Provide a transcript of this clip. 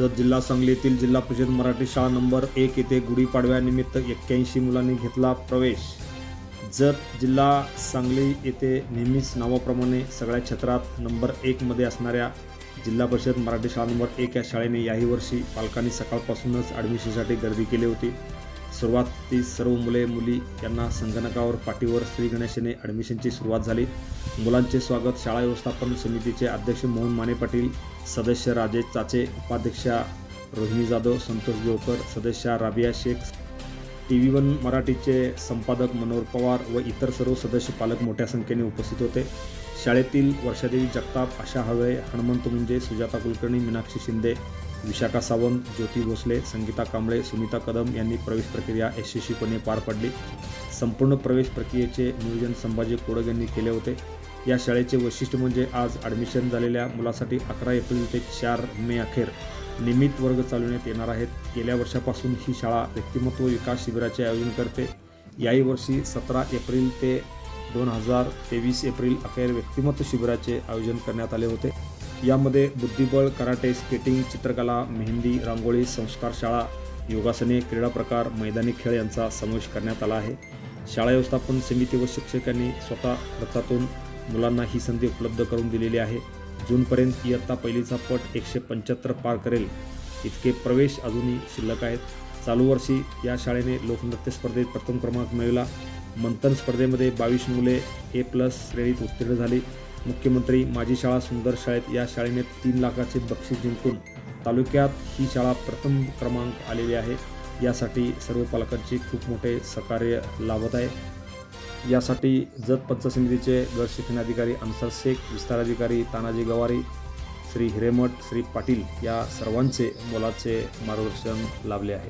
जत जिल्हा सांगलीतील जिल्हा परिषद मराठी शाळा नंबर एक येथे गुढीपाडव्यानिमित्त एक्क्याऐंशी मुलांनी घेतला प्रवेश. जत जिल्हा सांगली येथे नेहमीच नावाप्रमाणे सगळ्या क्षेत्रात नंबर एकमध्ये असणाऱ्या जिल्हा परिषद मराठी शाळा नंबर एक या शाळेने याही वर्षी पालकांनी सकाळपासूनच ॲडमिशनसाठी गर्दी केली होती. सुरुवातीस सर्व मुले मुली यांना संगणकावर पाठीवर श्री गणेशने ॲडमिशनची सुरुवात झाली. मुलांचे स्वागत शाळा व्यवस्थापन समितीचे अध्यक्ष मोहन माने पाटील सदस्य राजेश चाचे उपाध्यक्षा रोहिणी जाधव संतोष देवकर सदस्या Rabia Shaikh T V one मराठीचे संपादक मनोहर पवार व इतर सर्व सदस्य पालक मोठ्या संख्येने उपस्थित होते. शाळेतील वर्षादेवी जगताप आशा हवे हनुमंत मुंजे सुजाता कुलकर्णी मीनाक्षी शिंदे विशाखा सावंत ज्योती भोसले संगीता कांबळे सुनीता कदम यांनी प्रवेश प्रक्रिया यशस्वीपणे पार पाडली. संपूर्ण प्रवेश प्रक्रियेचे नियोजन संभाजी कोडग यांनी केले होते. या शाळेचे वैशिष्ट्य म्हणजे आज ॲडमिशन झालेल्या मुलासाठी अकरा एप्रिल ते चार मे अखेर. नियमित वर्ग चालवण्यात येणार आहेत. गेल्या वर्षापासून ही शाळा व्यक्तिमत्व विकास शिबिराचे आयोजन करते. याही वर्षी सतरा एप्रिल ते दोन हजार तेवीस एप्रिल अखेर व्यक्तिमत्व शिबिराचे आयोजन करण्यात आले होते. यामध्ये बुद्धिबळ कराटे स्केटिंग चित्रकला मेहंदी रांगोळी संस्कार शाळा योगासने क्रीडा प्रकार मैदानी खेळ यांचा समावेश करण्यात आला आहे. शाळा व्यवस्थापन समिती व शिक्षकांनी स्वतः खर्चातून मुलांना ही संधी उपलब्ध करून दिलेली आहे. जूनपर्यंत इयत्ता पहिलीचा पट एकशे पंच्याहत्तर पार करेल. इतके प्रवेश अजूनही शिल्लक आहेत. चालू वर्षी या शाळेने लोकनृत्य स्पर्धेत प्रथम क्रमांक मिळवला. मंथन स्पर्धेमध्ये बावीस मुले ए प्लस श्रेणीत उत्तीर्ण झाली. मुख्यमंत्री माझी शाळा सुंदर शाळेत या शाळेने तीन लाखाचे बक्षीस जिंकून तालुक्यात ही शाळा प्रथम क्रमांक आलेली आहे. यासाठी सर्व पालकांचे खूप मोठे सहकार्य लाभत आहे. यासाठी जत पंच समितीचे गट शिक्षणाधिकारी अन्सर शेख विस्ताराधिकारी तानाजी गवारी श्री हिरेमठ श्री पाटील या सर्वांचे मोलाचे मार्गदर्शन लाभले आहे.